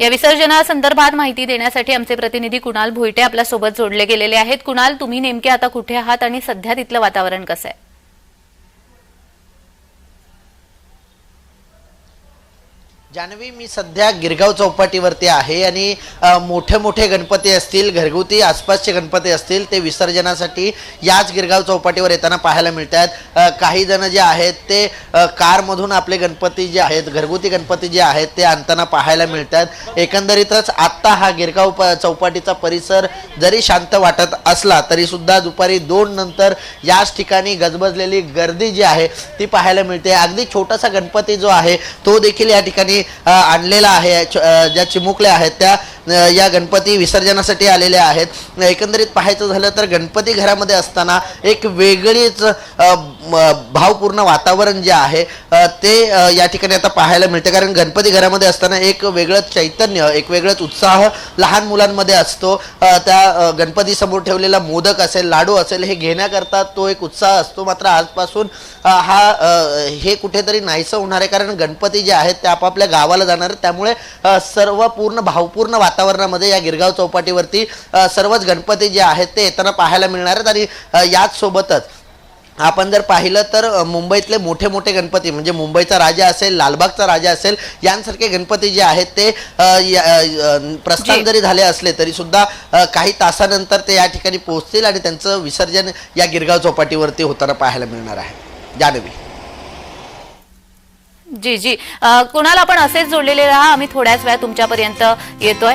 या विसर्जनासंदर्भात माहिती देण्यासाठी आमचे प्रतिनिधी कुणाल भोईटे आपल्यासोबत जोडले गेलेले आहेत. कुणाल तुम्ही नेमके आता कुठे आहात आणि सध्या तिथलं वातावरण कसं आहे? जानवी मी सध्या गिरगाव चौपाटीवरती आहे आणि मोठे मोठे गणपती असतील घरगुती आसपासचे गणपती असतील ते विसर्जनासाठी याच गिरगाव चौपाटीवर येताना पाहायला मिळतात आहेत काही जण जे आहेत ते कारमधून आपले गणपती जे आहेत घरगुती गणपती जे आहेत ते आणताना पाहायला मिळतात एकंदरीतच आत्ता हा गिरगाव प चौपाटीचा परिसर जरी शांत वाटत असला तरीसुद्धा दुपारी दोन नंतर याच ठिकाणी गजबजलेली गर्दी जी आहे ती पाहायला मिळते. अगदी छोटासा गणपती जो आहे तो देखील या ठिकाणी आणलेला आहे ज्या चिमुकल्या आहेत त्या या गणपती विसर्जनासाठी आलेल्या आहेत. एकंदरीत पाहायचं झालं तर गणपती घरामध्ये असताना एक वेगळीच भावपूर्ण वातावरण जे आहे ते या ठिकाणी आता पाहायला मिळते. कारण गणपती घरामध्ये असताना एक वेगळंच चैतन्य एक वेगळंच उत्साह लहान मुलांमध्ये असतो. त्या गणपतीसमोर गणपती समोर ठेवलेला मोदक असेल लाडू असेल हे घेण्याकरता तो एक उत्साह असतो. मात्र आजपासून हा हे कुठेतरी नाहीसं होणार आहे. कारण गणपती जे आहेत ते आपापल्या गावाला जाणार आहेत. त्यामुळे सर्व पूर्ण भावपूर्ण वातावरणामध्ये या गिरगाव चौपाटीवरती सर्वच गणपती जे आहेत ते येताना पाहायला मिळणार आहेत आणि याच सोबतच आपण जर पाहिलं तर मुंबईतले मोठे मोठे गणपती म्हणजे मुंबईचा राजा असेल लालबागचा राजा असेल यांसारखे गणपती जे आहेत ते प्रस्थान. जरी झाले असले तरी सुद्धा काही तासानंतर ते या ठिकाणी पोहोचतील आणि त्यांचं विसर्जन या गिरगाव चौपाटीवरती होताना पाहायला मिळणार आहे जानवी जी जी. कुणाला आपण असेच जोडलेले राहा. आम्ही थोड्याच वेळा तुमच्यापर्यंत येतोय.